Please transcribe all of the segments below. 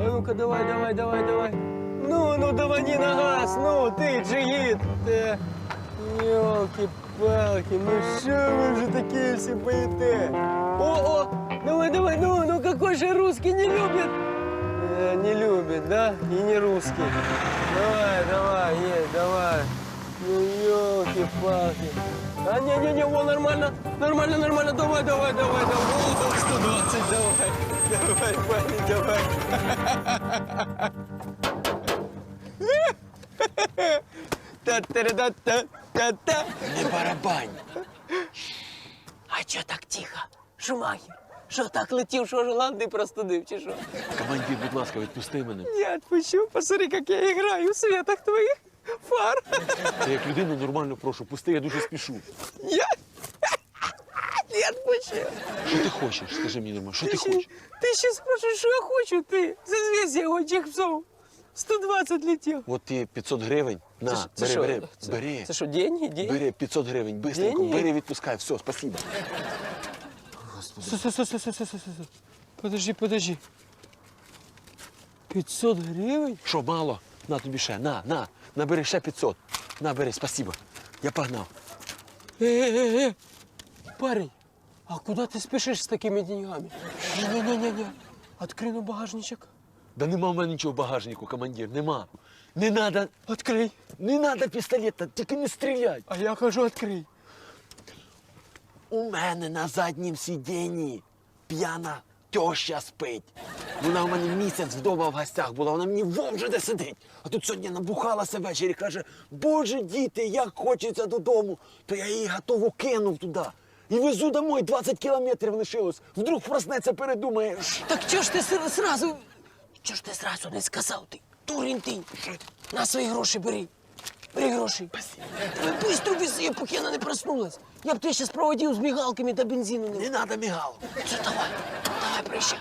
А ну-ка, давай, давай, давай, давай. Ну, ну, давай на газ, ну, ти, джигіт. Ти. Йолки-палки, ну що ви вже такі всі боїте? О, о, давай, давай, ну, ну какой же русский не любит? Э, не любит, да? И не русский. Давай, давай, есть, давай. Ну, елки-палки. А, не-не-не, о, нормально, нормально, нормально, давай, давай, давай, давай. О, 120, давай. Давай, парень, давай. Та-та-та-та-та-та. Не барабань. А чо так тихо? Шумахер, що так летів, що ж ланди простудив, чи що? Командир, будь ласка, відпусти мене. Я отпущу, посмотри, как я играю в светах твоих фар. Я як людину нормально прошу, пусти, я дуже спішу. Я не отпущу. Що ти хочеш? Скажи мені нормально, що ти ще- хочеш? Ти ще спрашиваешь, що я хочу, ти? Зазвездие гончих псов. 120 летів. От ти 500 гривень. На, Це- це бери, що? бери, Це- бери. Це що, деньги? Деньги? Бери 500 гривень, быстренько, Деньги? бери, відпускай, все, спасибо. Стой, стой, стой, стой, стой, стой, стой, стой. Подожди, подожди. 500 гривень? Що, мало? На тобі ще, на, на, набери ще 500. На, бери, спасибо. Я погнав. Э-э-э, парень, а куда ты спешишь с такими деньгами? Не-не-не-не, открой ну багажничек. Да нема в мене нічого в багажнику, командир, нема. Не надо, Открой. не надо пістолета, тільки не стріляй. А я хожу, открой. У мене на заднім сидінні п'яна тьоща спить. Вона у мене місяць вдома в гостях була, вона мені вовже де сидить. А тут сьогодні набухалася ввечері, каже, боже діти, як хочеться додому, то я її готово кинув туди. І везу домой 20 кілометрів лишилось. Вдруг проснеться, передумає. Так чого ж ти сра- сразу... Чого ж ти сразу не сказав ти? Дурень ти. На свої гроші бери. Бери гроші. Давай быстро вези, поки вона не проснулась. Я б тебе ще проводив з мігалками та бензину. Не треба мігал. Все, давай, давай, прощай.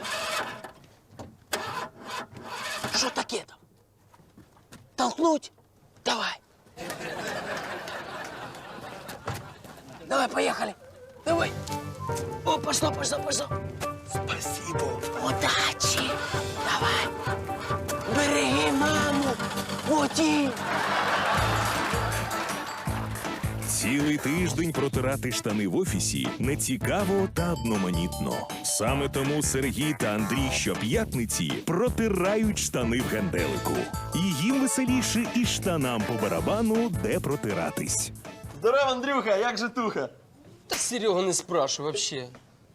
Що таке там? Толкнуть? Давай. Давай, поехали. Давай. О, пошло, пошло, пошло. Спасибо. Удачі. Давай. Береги маму. Водій. Цілий тиждень протирати штани в офісі нецікаво та одноманітно. Саме тому Сергій та Андрій щоп'ятниці протирають штани в генделику. І їм веселіше і штанам по барабану, де протиратись. Здорово, Андрюха, як же туха? Та Серега не спрашивай вообще.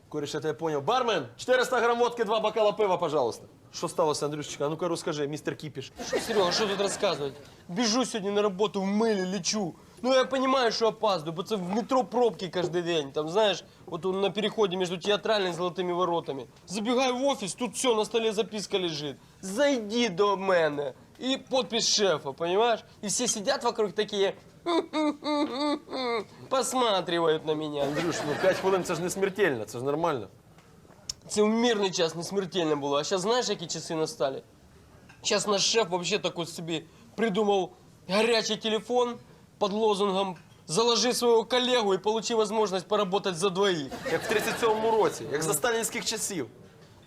Кореш, я тебе понял. Бармен, 400 грамм водки, два бокала пива, пожалуйста. Що сталося, Андрюшечка? А ну-ка розкажи, містер Кіпіш. Что, Серега, что тут рассказывать? Бежу сегодня на работу в мыле, лечу. Ну, я понимаю, что опаздываю, потому что в метро пробки каждый день. Там, знаешь, вот он на переходе между театральной и золотыми воротами. Забегаю в офис, тут все, на столе записка лежит. Зайди до мене. И подпись шефа, понимаешь? И все сидят вокруг такие, посматривают на меня. Андрюш, ну 5 хвилин це ж не смертельно, це ж нормально. Це в мирний час не смертельно було. А зараз знаєш, які часи настали? Зараз наш шеф вообще такой собі придумав гарячий телефон під лозунгом «Заложи свого колегу і получи можливість поработать за двоих». Як в 37-му році, як за сталінських часів.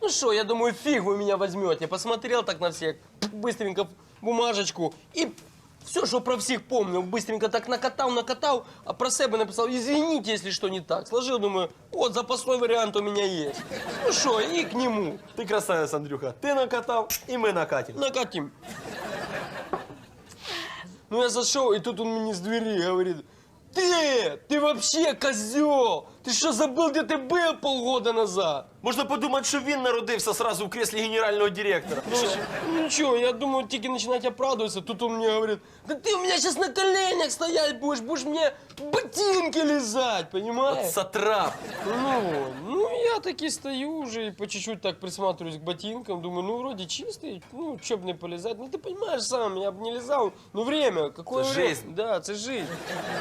Ну что, я думаю, фиг вы меня возьмете. Посмотрел так на всех, быстренько бумажечку и все, что про всех помнил, быстренько так накатал, накатал, а про себя написал, извините, если что не так. Сложил, думаю, вот запасной вариант у меня есть. Ну что, и к нему. Ти красавець, Андрюха. Ти накатав, і ми накатимо. Накатим. Ну я зашел, и тут он мне с двери говорит, ты, ты вообще козел! Ты что, забыл, где ты был полгода назад? Можна подумати, що він народився сразу в креслі генерального директора. Ну, ну ничего, я думаю, тільки начинать оправдываться. Тут он мне говорит, да ты у меня сейчас на коленях стоять будешь, будешь мне ботинки лизать, понимаешь? От сатрап. Ну, вот. ну я таки стою уже и по чуть-чуть так присматриваюсь к ботинкам. Думаю, ну вроде чистый, ну чё б не полезать. Ну ты понимаешь сам, я бы не лизал. Ну время, какое Это время? жизнь. Да, это жизнь.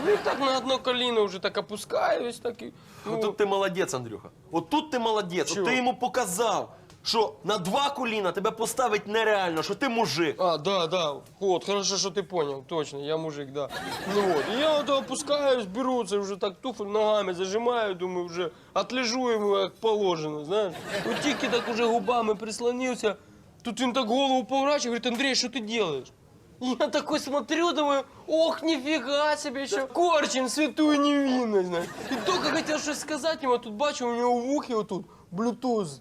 Ну и так на одно колено уже так опускаюсь, так и... Ну тут ти молодець, Андрюха. От тут ти молодець. От ти йому показав, що на два коліна тебе поставить нереально, що ти мужик. А, да, да. Вот, хорошо, что ты понял. Точно, я мужик, да. Ну вот. И я вот опускаюсь, беру, це уже так туфль ногами зажимаю, думаю, уже отлежу ему как положено, знаешь. Ну тільки так уже губами прислонився, Тут он так голову поворачивает, говорит, Андрей, что ты делаешь? Я такой смотрю, думаю, ох, нифига себе еще. Корчим святую невинность, знаешь. И только хотел что сказать ему, а тут бачу, у него в ухе вот тут Bluetooth.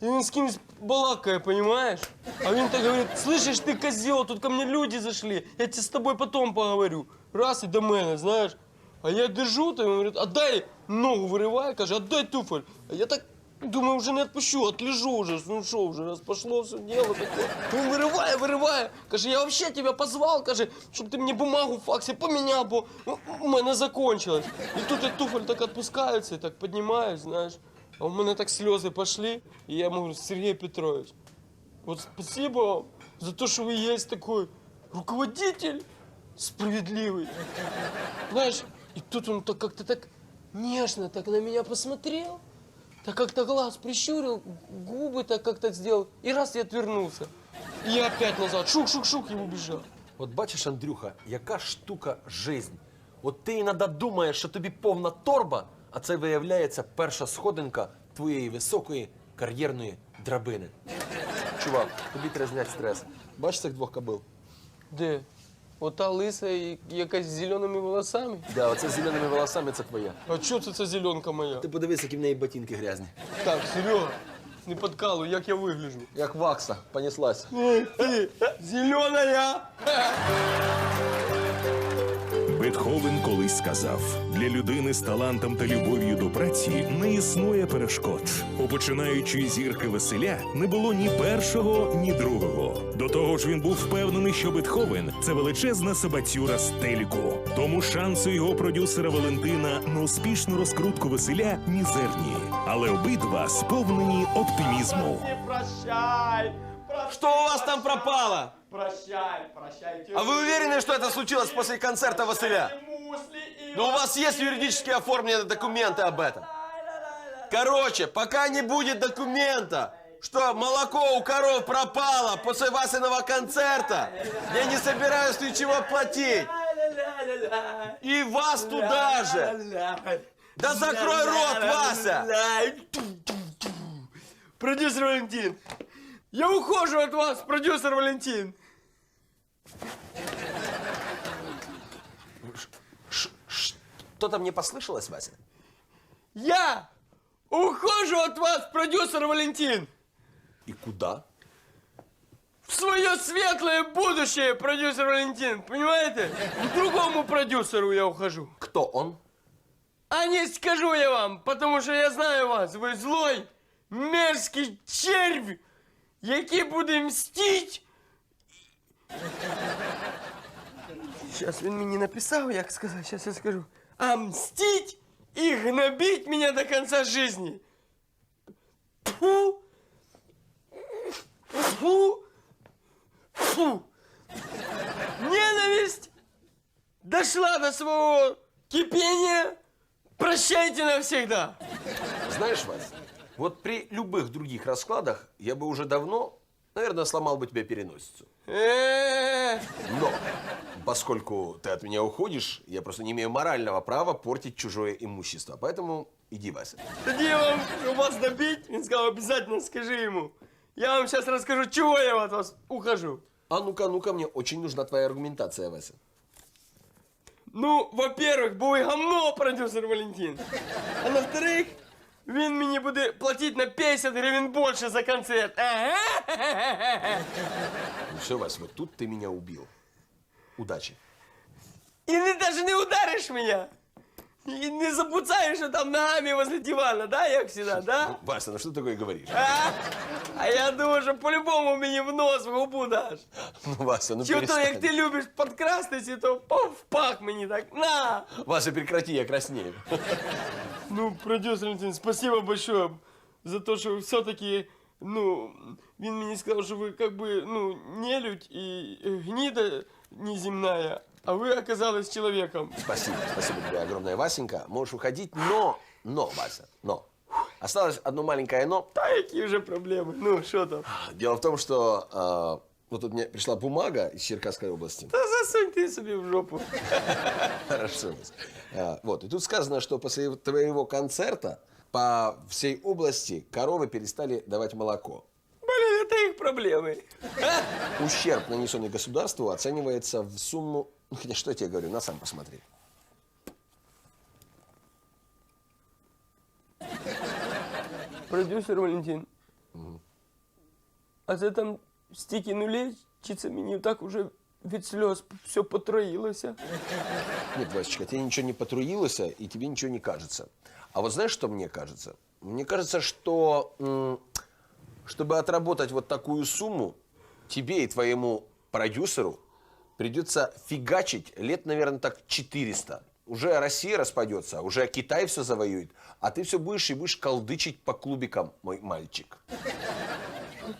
И он с кем-то балакает, понимаешь? А он так говорит, слышишь ты, козел, тут ко мне люди зашли, я тебе с тобой потом поговорю. Раз и до мене, знаешь. А я держу, то он говорит, отдай ногу вырывай, каже, отдай туфель. А я так думаю, уже не отпущу, отлежу уже, ну что, уже раз пошло все дело такое. Он вырывай, вырывай. Каже, я вообще тебя позвал, каже, щоб ти мені бумагу в факсі поміняв, бо ну, у мене закончилось. І тут я туфель так відпускається, і так піднімаюсь, знаєш. А у мене так сльози пошли, і я йому говорю, Сергій Петрович, вот спасибо вам за то, что вы есть такой руководитель справедливый. Знаешь, и тут он так как-то так нежно так на меня посмотрел, Так как-то глаз прищурил, губы так как-то сделал, и раз и отвернулся. И опять назад, шук-шук-шук, и убежал. От бачиш, Андрюха, яка штука жизнь. От ти іноді думаєш, що тобі повна торба, а це виявляється перша сходинка твоєї високої кар'єрної драбини. Чувак, тобі треба зняти стрес. Бачиш цих двох кобил? Де? Ота лиса і якась з зеленими волосами? Да, оце з зеленими волосами це твоя. А чого це ця зеленка моя? Ти подивись, які в неї ботинки грязні. Так, Серега, не подкалуй, як я вигляжу. Як вакса, понеслась. Ты, зеленая! Бетховен колись сказав: для людини з талантом та любов'ю до праці не існує перешкод. У починаючої зірки Василя не було ні першого, ні другого. До того ж, він був впевнений, що Бетховен це величезна собацюра з телеку. Тому шанси його продюсера Валентина на успішну розкрутку Василя мізерні, але обидва сповнені оптимізму. Прощай! Что у вас там пропало? Прощай, прощай. А вы уверены, что это случилось после концерта Василя? Но у вас есть юридически оформленные документы об этом? Короче, пока не будет документа, что молоко у коров пропало после Васиного концерта, я не собираюсь ничего платить. И вас туда же. Да закрой рот, Вася! Продюсер Валентин, я ухожу от вас, продюсер Валентин. Что-то мне послышалось, Вася? Я ухожу от вас, продюсер Валентин. И куда? В свое светлое будущее, продюсер Валентин, понимаете? К другому продюсеру я ухожу. Кто он? А не скажу я вам, потому что я знаю вас. Ви злой, мерзкий червь, який буде мстить. Сейчас він мені написав, як сказати, сейчас я скажу. А мстить и гнобить меня до конца жизни. Фу! Фу! Фу! Ненависть дошла до своего кипения. Прощайте навсегда. Знаешь, Вась, вот при любых других раскладах я бы уже давно, наверное, сломал бы тебе переносицу. Но поскольку ты от меня уходишь, я просто не имею морального права портить чужое имущество. Поэтому иди, Вася. Я вам, щоб вас добить, він сказав, обязательно скажи ему. Я вам сейчас расскажу, чего я от вас ухожу. А ну-ка, ну-ка, мне очень нужна твоя аргументация, Вася. Ну, во-первых, бо ви гамно, продюсер Валентин. А во-вторых, він мені буде платити на 50 гривень більше за концерт. Ага. Ну все, Вась, вот тут ты меня убил. Удачи. І не даже не удариш мене. І не забуцаєш там ногами возле дивана, да, як всегда, да? Вася, ну что ты такое говоришь? А? А я думаю, що по-любому мені в нос в губу даш. Ну, Вася, ну Чого то, перестань. як ти любиш підкрастися, то пов пах мені так. На! Вася, прекрати, я краснею. Ну, продюсер Валентин, спасибо большое за то, що все-таки, ну, він мені сказав, що ви как бы, ну, нелюдь і е, гніда неземная, а ви оказались человеком. Спасибо, спасибо тебе огромное, Васенька. Можешь уходить, но, но, Вася, но. Осталось одно маленькое но. Та які вже проблеми? Ну, що там? Дело в том, что а, вот тут мне пришла бумага из Черкасской области. Та засунь ти собі в жопу. Хорошо. Вася. А, вот, и тут сказано, что после твоего концерта по всей области коровы перестали давать молоко. Блін, я это их проблемы. Ущерб, нанесенный государству, оценивается в сумму... Ну, хотя что я тебе говорю, на сам посмотри. Продюсер Валентин. А це там стільки нулей, чи це мені так уже від сльоз все потроїлося? Нет, Васечка, тебе ничего не потруилось, и тебе ничего не кажется. А вот знаешь, что мне кажется? Мне кажется, что м, чтобы отработать вот такую сумму, тебе и твоему продюсеру придется фигачить лет, наверное, так 400. Уже Россия распадется, уже Китай все завоюет, а ты все будешь и будешь колдычить по клубикам, мой мальчик.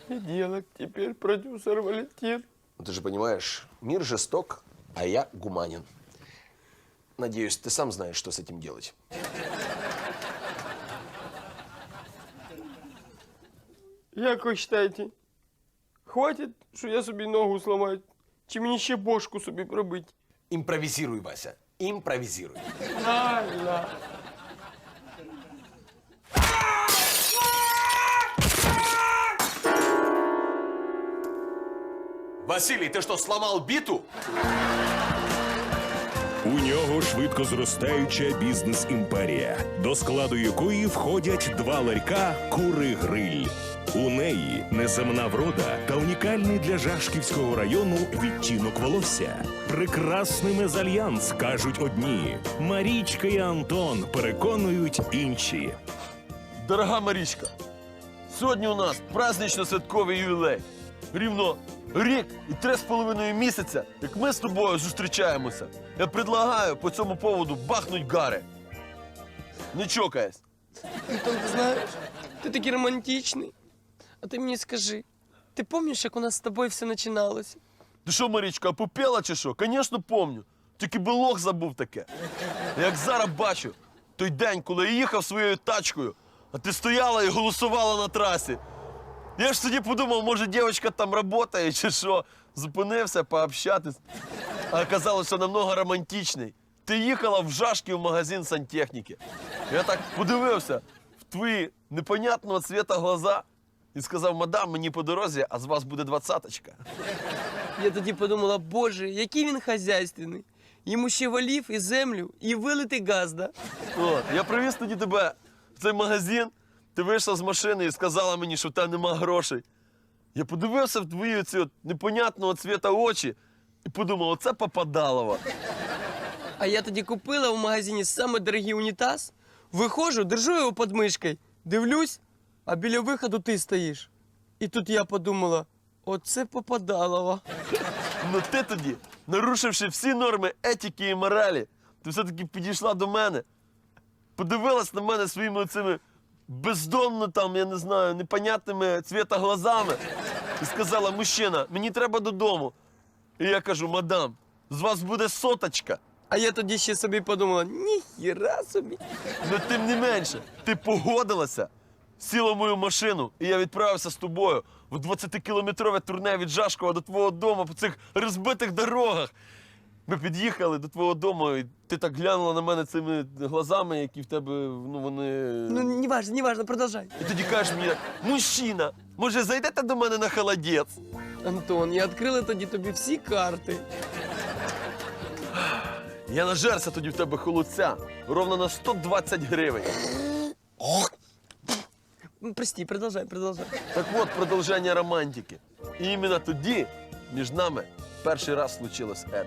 І делать теперь продюсер Валентин. Ну, Ты же понимаешь, мир жесток, а я гуманен. Надеюсь, ты сам знаешь, что с этим делать. Як ви вважаєте, хватить, що я собі ногу зламаю? Чи мені ще бошку собі пробити? Импровизируй, Вася, импровизируй. Правильно. Василий, ты что, сломал биту? У нього швидко зростаюча бізнес-імперія, до складу якої входять два ларька кури гриль. У неї неземна врода та унікальний для Жашківського району відтінок волосся. Прекрасний мезальянс, кажуть одні. Марічка і Антон переконують інші. Дорога Марічка, сьогодні у нас празднично-святковий ювілей. Рівно рік і три з половиною місяця, як ми з тобою зустрічаємося. Я предлагаю по цьому поводу бахнуть гари. Не чокаясь. Антон, ти знаєш, ти такий романтичний. А ти мені скажи, ти пам'ятаєш, як у нас з тобою все починалося? Ти що, Марічка, попела чи що? Звісно, помню. Тільки би лох забув таке. Як зараз бачу, той день, коли я їхав своєю тачкою, а ти стояла і голосувала на трасі. Я ж тоді подумав, може, дівчинка там працює чи що. Зупинився пообщатись. А оказалося намного романтичний. Ти їхала в жашки в магазин сантехніки. Я так подивився в твої непонятного цвіта глаза і сказав, мадам, мені по дорозі, а з вас буде двадцяточка. Я тоді подумала, боже, який він хазяйственний. Йому ще валів і землю, і вилити газ, да? От, я привіз тоді тебе в цей магазин, ти вийшла з машини і сказала мені, що в тебе нема грошей. Я подивився в твої ці от непонятного цвіта очі і подумав, оце попадалово. А я тоді купила в магазині саме дорогий унітаз, виходжу, держу його під мишкою, дивлюсь, а біля виходу ти стоїш. І тут я подумала, оце попадалово. Ну ти тоді, нарушивши всі норми етики і моралі, ти все-таки підійшла до мене, подивилась на мене своїми цими бездомно там, я не знаю, непонятними цвіта глазами і сказала: мужчина, мені треба додому. І я кажу, мадам, з вас буде соточка. А я тоді ще собі подумала, ніхіра собі. Ну, тим не менше, ти погодилася, сіла в мою машину, і я відправився з тобою в 20-кілометрове турне від Жашкова до твого дому по цих розбитих дорогах. Ми під'їхали до твого дому, і ти так глянула на мене цими глазами, які в тебе, ну вони. Ну, неважно, неважно, продовжай. І тоді кажеш мені, мужчина, може зайдете до мене на холодець? Антон, я відкрила тоді тобі всі карти. Я нажерся тоді в тебе холодця ровно на 120 гривень. Ну, Прости, продовжай, продовжай. Так от продовження романтики. І іменно тоді між нами перший раз случилось це.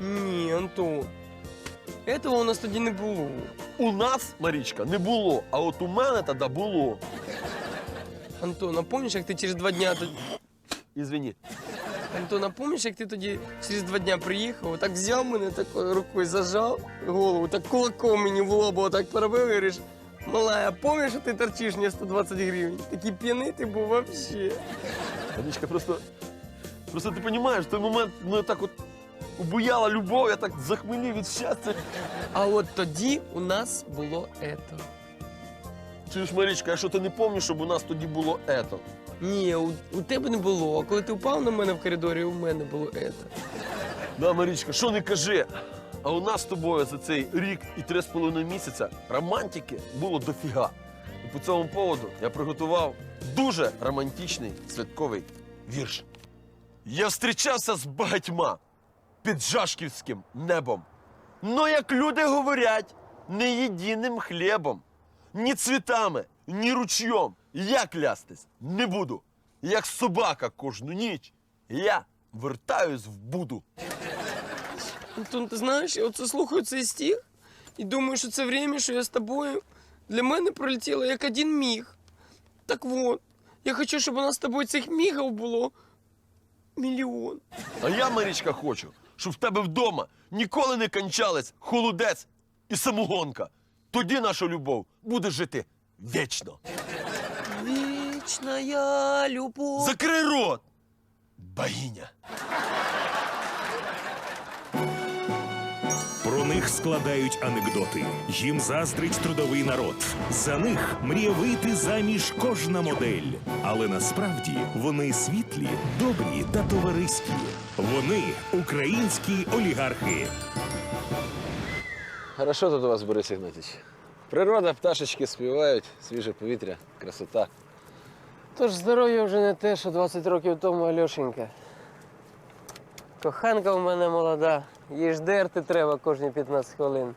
Ні, Антон. Этого у нас тоді не було. У нас, Марічка, не було, а от у мене тоді було. Антон, а пам'ятаєш, як ти через два дня тоді... Ізвини. Антон, а пам'ятаєш, як ти тоді через два дня приїхав, так взяв мене такою рукою, зажав голову, так кулаком мені в лобо так пробив і говориш, малая, пам'ятаєш, що ти торчиш мені 120 гривень? Такий п'яний ти був вообще. Марічка, просто. Просто ти розумієш, в той момент ну так от обуяла любов, я так захмелів від щастя. А от тоді у нас було ето. Чуєш, Марічка, а що ти не пам'ятаєш, щоб у нас тоді було ето? Ні, у, у тебе не було. А коли ти впав на мене в коридорі, у мене було ето. Да, Марічка, що не кажи. А у нас з тобою за цей рік і три з половиною місяця романтики було дофіга. І по цьому поводу я приготував дуже романтичний святковий вірш. Я зустрічався з багатьма під жашківським небом. Но як люди говорять, не єдиним хлібом, ні цвітами, ні ручйом. Я клястись не буду. Як собака кожну ніч, я вертаюсь в буду. Антон, ти знаєш, я оце слухаю цей стих і думаю, що це время, що я з тобою для мене пролетіло як один міг. Так от, я хочу, щоб у нас з тобою цих мігів було мільйон. А я, Марічка, хочу, щоб в тебе вдома ніколи не кончались холодець і самогонка. Тоді наша любов буде жити вічно. Вічна любов. Закрий рот! Богиня. Них складають анекдоти. Їм заздрить трудовий народ. За них мріє вийти заміж кожна модель. Але насправді вони світлі, добрі та товариські. Вони українські олігархи. Хорошо тут у вас, Борис Ігнатіч. Природа, пташечки співають, свіже повітря, красота. Тож здоров'я вже не те, що 20 років тому, Альошенька. Коханка в мене молода, їй ж дерти треба кожні 15 хвилин.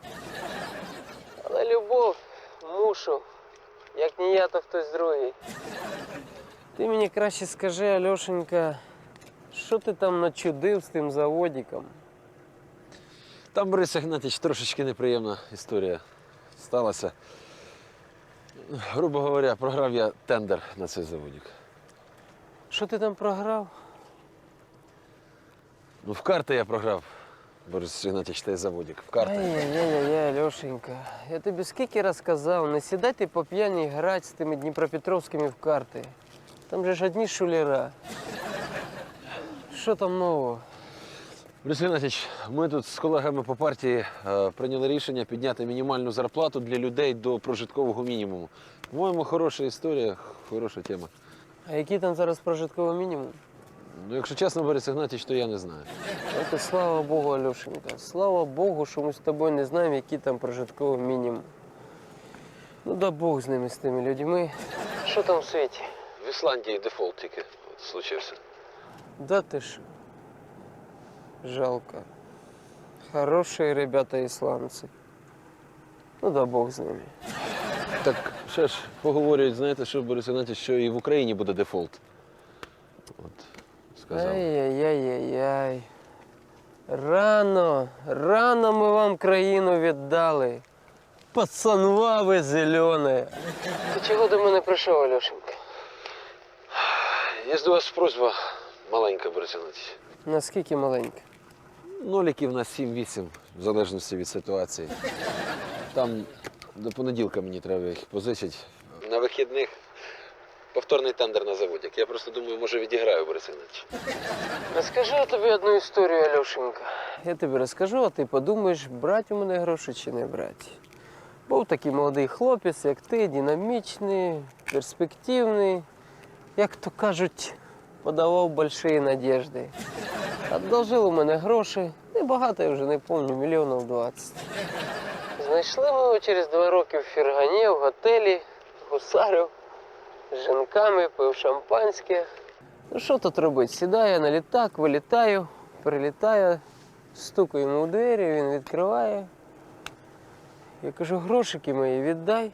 Але любов мушу, як не я, то хтось другий. Ти мені краще скажи, Альошенька, що ти там начудив з тим заводиком? Там, Борис Ігнатіч, трошечки неприємна історія сталася. Грубо говоря, програв я тендер на цей заводик. Що ти там програв? Ну, в карти я програв, Борис Ігнатіч, той заводик. В карти. Ай-яй-яй, Льошенька, я тобі скільки раз казав, не сідайте по п'яні грати з тими дніпропетровськими в карти. Там же ж одні шулера. Що там нового? Борис Ігнатіч, ми тут з колегами по партії е, прийняли рішення підняти мінімальну зарплату для людей до прожиткового мінімуму. По-моєму, хороша історія, хороша тема. А який там зараз прожитковий мінімум? Ну, якщо чесно, Борис Ігнатіч, то я не знаю. От і слава Богу, Альошенька. Слава Богу, що ми з тобою не знаємо, який там прожитковий мінімум. Ну да Бог з ними, з тими людьми. Що там в світі? В Ісландії дефолт тільки случився. Да ти ж. Жалко. Хорошие ребята ісландці. Ну да Бог з ними. Так ще ж поговорюють, знаєте, що Борис Ігнатіч, що і в Україні буде дефолт. Сказав. Ай-яй-яй-яй. Рано, рано ми вам країну віддали. Пацанва ви зелене. Ти чого до мене прийшов, Альошенька? Є до вас просьба маленька, Борис Наскільки маленька? Ноліків на 7-8, в залежності від ситуації. Там до понеділка мені треба їх позичити. На вихідних повторний тендер на заводик. Я просто думаю, може відіграю, Борис Ігнатіч. Розкажу я тобі одну історію, Альошенька. Я тобі розкажу, а ти подумаєш, брати у мене гроші чи не брати. Був такий молодий хлопець, як ти, динамічний, перспективний. Як то кажуть, подавав больші надіжди. Одолжив у мене гроші, небагато, я вже не пам'ятаю, мільйонів 20. Знайшли ми його через два роки в Фіргані, в готелі, гусарів, з жінками, пив шампанське. Ну що тут робити? Сідаю на літак, вилітаю, прилітаю, стукаю йому у двері, він відкриває. Я кажу, грошики мої віддай.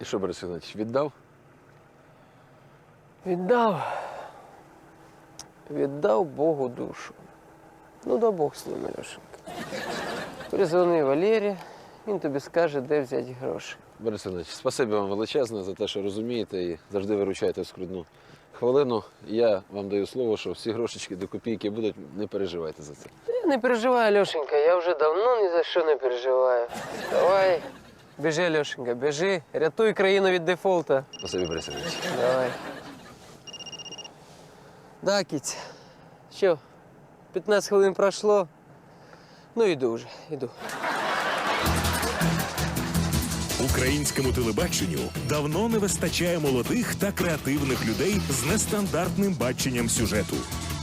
І що, Борис Ігнатіч, віддав? Віддав. Віддав Богу душу. Ну да Бог з ним, Лешенька. Призвони Валері, він тобі скаже, де взяти гроші. Борис Ігнатіч, спасибі вам величезне за те, що розумієте і завжди виручаєте в скрудну хвилину. Я вам даю слово, що всі грошечки до копійки будуть, не переживайте за це. Я не переживай, Лешенька, я вже давно ні за що не переживаю. Давай. Біжи, Лешенька, біжи, рятуй країну від дефолта. Спасибі, Борис Ігнатіч. Давай. Да, кіць. Що, 15 хвилин пройшло. Ну, іду вже, іду. Українському телебаченню давно не вистачає молодих та креативних людей з нестандартним баченням сюжету.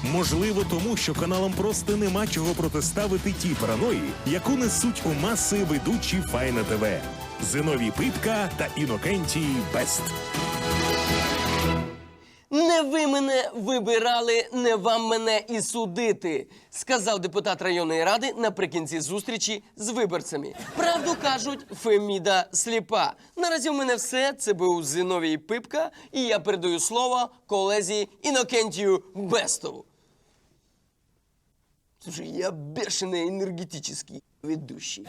Можливо, тому що каналам просто нема чого протиставити тій параної, яку несуть у маси ведучі Файна ТВ. Зиновій Пипка та Інокентій Бест. Не ви мене вибирали, не вам мене і судити, сказав депутат районної ради наприкінці зустрічі з виборцями. Правду кажуть, Феміда сліпа. Наразі в мене все. Це був Зиновій Пипка, і я передаю слово колезі Інокентію Бестову. Слушай, я бешеный энергетический ведущий.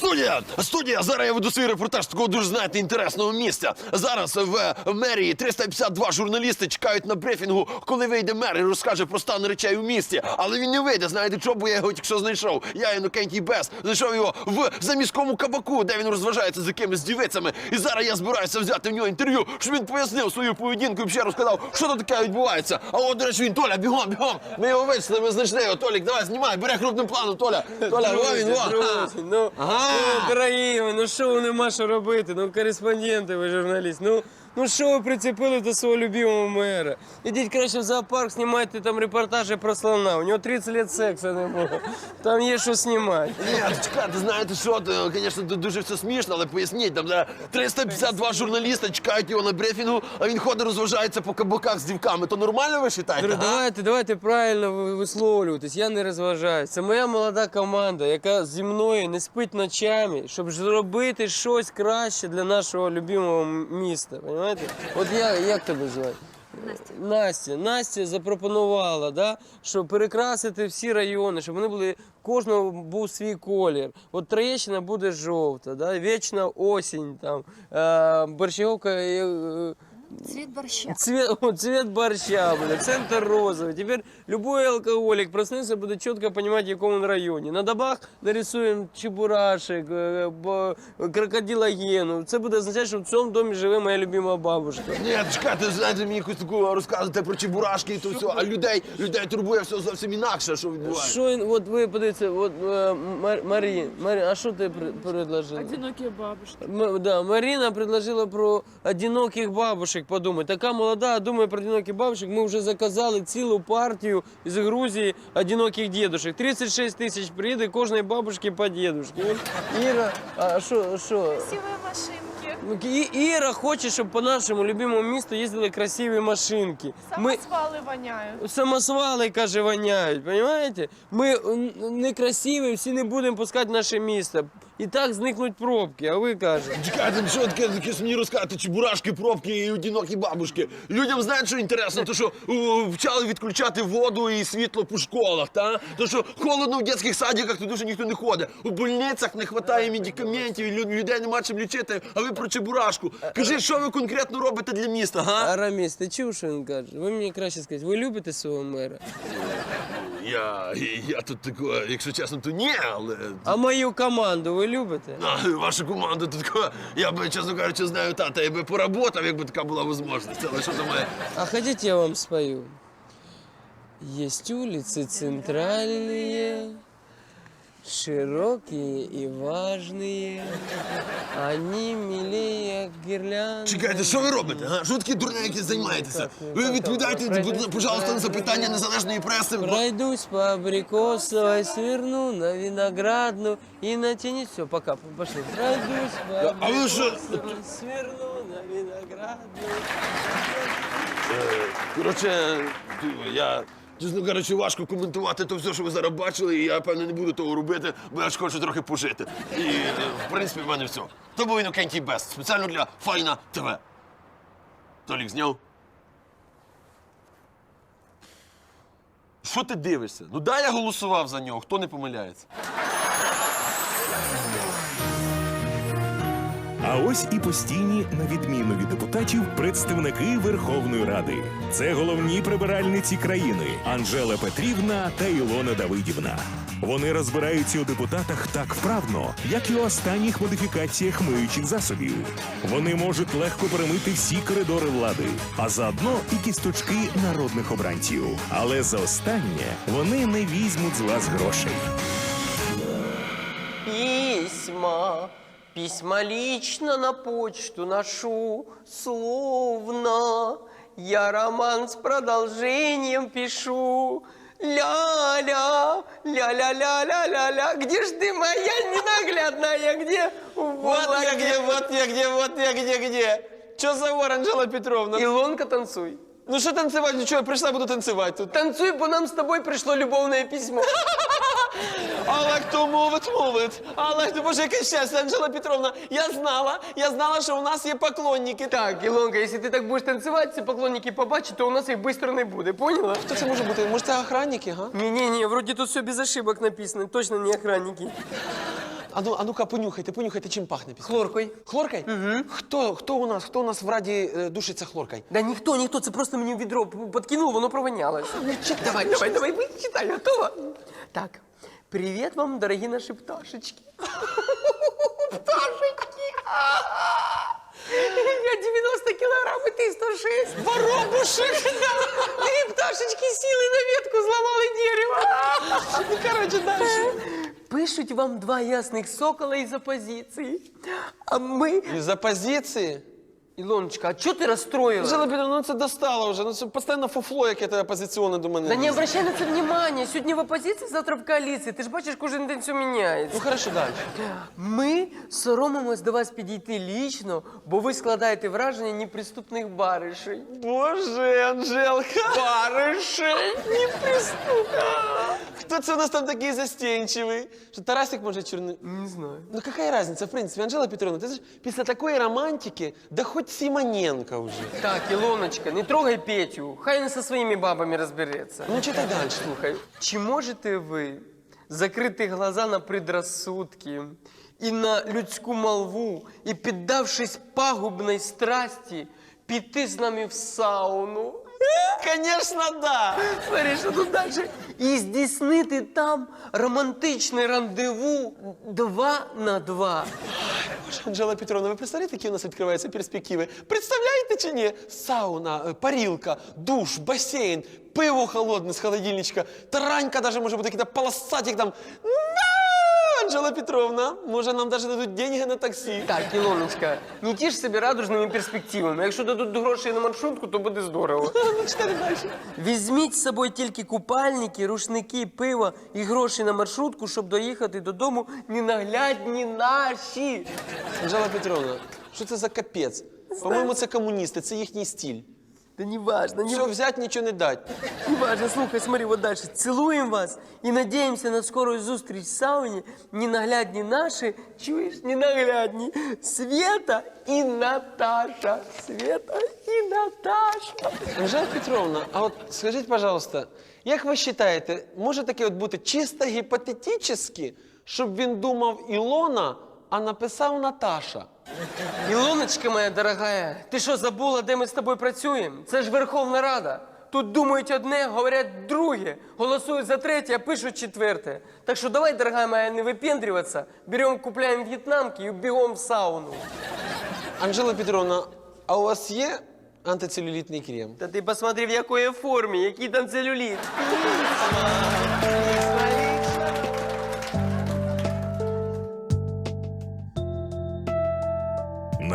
Студія! Студія! Зараз я веду свій репортаж з такого дуже знаєте інтересного місця. Зараз в мерії 352 журналісти чекають на брифінгу, коли вийде мер і розкаже про стан речей у місті. Але він не вийде. Знаєте чого? Бо я його тільки що знайшов. Я Інокентій Бес знайшов його в заміському кабаку, де він розважається з якимись дівицями. І зараз я збираюся взяти в нього інтерв'ю, щоб він пояснив свою поведінку і ще розказав, що тут таке відбувається. А от, до речі, він Толя, бігом, бігом. Ми його вийшли, ми знайшли його. Толік, давай знімай, бери крупним планом, Толя. Толя, во він, во. Ну, Ага. Ну, ну що нема що робити? Ну, кореспонденти, ви журналіст. Ну, ну що ви прицепили до свого любимого мера? Ідіть краще в зоопарк, знімайте там репортажі про слона. У нього 30 років сексу не було. Там є що знімати. Ні, чекайте, знаєте що, то, звісно, дуже все смішно, але поясніть, там де 352 журналіста чекають його на брифінгу, а він ходить розважається по кабаках з дівками. То нормально ви вважаєте? Друзі, давайте, давайте правильно ви- висловлюватись. Я не розважаюсь. Це моя молода команда, яка зі мною не спить ночами, щоб зробити щось краще для нашого любимого м- міста. Понимаєте? От я як тебе звати? Настя. Настя. Настя запропонувала, да, щоб перекрасити всі райони, щоб вони були, кожного був свій колір. От Троєщина буде жовта, да, вічна осінь, там, е, Борщаговка. е, е, Цвет борща. Цвет, о, цвет борща, бля, центр розовый. Теперь любой алкоголик проснется, будет четко понимать, в каком он районе. На добах нарисуем чебурашек, э, бо- крокодила гену. Це буде означати, що в цьому домі живе моя любима бабушка. Ні, чекайте, знаєте, мені якусь таку розказуєте про чебурашки і то все, а людей, людей турбує все зовсім інакше, що відбувається. Що, він- от ви подивіться, от е, Мар, а що ти при- предложила? Одинокие бабушки. М- Да, Марина предложила про одиноких бабушек подумать. Така молода, думає про одиноких бабушек. Ми вже заказали цілу партію з Грузії одиноких дедушек. 36 тисяч приїде кожної бабушки по дедушке. От Іра, а що, що? Красивые машинки. Ну, І- Іра хоче, щоб по нашому любимому місту їздили красиві машинки. Ми... Самосвалы воняют. Самосвали, каже, воняють, понимаете? Ми м, некрасиві, всі не будемо пускати в наше місто. І так зникнуть пробки, а ви кажете. Чекайте, що таке, таке мені розказати, чебурашки, пробки і одинокі бабушки. Людям знають, що інтересно, то що у, почали відключати воду і світло по школах, та? То що холодно в дитячих садиках, туди вже ніхто не ходить. У больницях не вистачає медикаментів, і лю- людей нема чим лічити, а ви про чебурашку. Кажи, що ви конкретно робите для міста, га? Араміс, ти чув, що він каже? Ви мені краще скажіть, ви любите свого мера? Я, я тут тако, якщо чесно, то ні, але А мою команду ви любите? а, ваша команда тут тако, я би, чесно кажучи, знаю тата, я би поработав, якби така була можливість. Але що там має? А хотите я вам спою? Есть улицы центральные, широкие и важные. Они милее гирлянд. Чекайте, що ви робите? А? Що такі дурне, які займаєтеся? Ви відповідайте, будь- пожалуйста, на запитання незалежної преси. Пройдусь по абрикосовой, сверну на виноградную и натяни. Все, пока, пошли. Пройдусь по А абрикосовой, сверну на виноградную. Коротше, я. Чесно кажучи, важко коментувати то все, що ви зараз бачили, і я, певно, не буду того робити, бо я ж хочу трохи пожити. І, е, в принципі, в мене все. То був Інокентій Бест, спеціально для Файна ТВ. Толік зняв. Що ти дивишся? Ну да, я голосував за нього, хто не помиляється. А ось і постійні, на відміну від депутатів, представники Верховної Ради. Це головні прибиральниці країни Анжела Петрівна та Ілона Давидівна. Вони розбираються у депутатах так вправно, як і у останніх модифікаціях миючих засобів. Вони можуть легко перемити всі коридори влади, а заодно і кісточки народних обранців. Але за останнє вони не візьмуть з вас грошей. Письма, письма лично на почту ношу, словно я роман с продолжением пишу. Ля-ля, ля-ля-ля-ля-ля-ля. Где ж ты, моя ненаглядная, где? Вот я где, вот я где, вот я где, где. Що за ор, Анжела Петровна? Ілонка, танцуй. Ну що танцювати? Нічого, я прийшла, буду танцювати тут. Танцуй, бо нам з тобою прийшло любовне письмо. Move it, move it. I. Боже, яке щастя, Анжела Петровна. Я знала, я знала, що у нас є поклонники. Так, Ілонка, якщо ти так будеш танцювати, ці поклонники побачать, то у нас їх швидко не буде, поняла? Хто це може бути? Може, це охранники, га? Не-не-не, вроде тут все без ошибок написано, точно не охранники. А ну, а ну-ка, понюхайте, понюхайте, чим пахне після. Хлоркой. Хлоркою? Угу. Хто, хто у нас, хто у нас в раді е, душиться хлоркою? Да ніхто, ніхто, це просто мені в відро подкинув, воно провонялось. Давай, давай, давай, ви читай, готова? Так, привіт вам, дорогі наші пташечки. Пташечки. Я 90 кілограм, і ти 106. Воробушек. Дві пташечки сіли на ветку, зламали дерево. Ну, короче, дальше. Пишуть вам два ясних сокола із опозиції. А ми... Із опозиції? Ілоночка, а чого ти розстроїла? Анжела Петровна, ну це достало вже. Ну це постійно фуфло, яке те опозиційне до мене. Да не обращай на це внимания. Сьогодні в опозиції, завтра в коаліції. Ти ж бачиш, кожен день все міняється. Ну хорошо, далі. Ми соромимось до вас підійти лічно, бо ви складаєте враження неприступних баришей. Боже, Анжелка. Баришей? Неприступних. Хто це у нас там такий застенчивий? Що Тарасик може чорний? Не знаю. Ну какая разница, в принципе, Анжела Петровна, ти знаєш, після такої романтики, да хоч Симоненко вже. Так, Ілоночка, не трогай Петю. Хай не зі своїми бабами розбереться. Ну читай далі. Слухай, чи можете ви закрити глаза на предрассудки і на людську молву, і піддавшись пагубної страсті, піти з нами в сауну? Конечно, да. Тут далі. І здійснити там романтичне рандеву два на два. Анжела Петровна, ви представляєте, які у нас відкриваються перспективи? Представляєте чи ні? Сауна, е, парілка, душ, басейн, пиво холодне з холодильничка, таранька даже може бути, якийсь полосатик там. Да! Анжела Петровна, може нам даже дадуть деньги на таксі. Так, Ілоночка, не тіш себе радужними перспективами. Якщо дадуть грошей на маршрутку, то буде здорово. Ну, читай далі. Візьміть з собою тільки купальники, рушники, пиво і гроші на маршрутку, щоб доїхати додому ненаглядні наші. Анжела Петровна, що це за капець? По-моєму, це комуністи, це їхній стиль. Та не важно, не, Все взяти, нічого не дати. не важно. Слухай, смотри, вот дальше. Цілуємо вас і надіємося на скору зустріч в сауні. Ненаглядні наші, чуєш, ненаглядні. Света і Наташа. Света і Наташа. Анжела Петровна, а от скажіть, пожалуйста, як ви вважаєте, може таке от бути чисто гіпотетично, щоб він думав Ілона, а написав Наташа? Ілоночка моя дорогая, ти що забула, де ми з тобою працюємо? Це ж Верховна Рада. Тут думають одне, говорять друге, голосують за третє, а пишуть четверте. Так що давай, дорогая моя, не випендрюватися, беремо, купляємо в'єтнамки і бігом в сауну. Анжела Петровна, а у вас є антицелюлітний крем? Та ти посмотри, в якої формі, який там целюліт.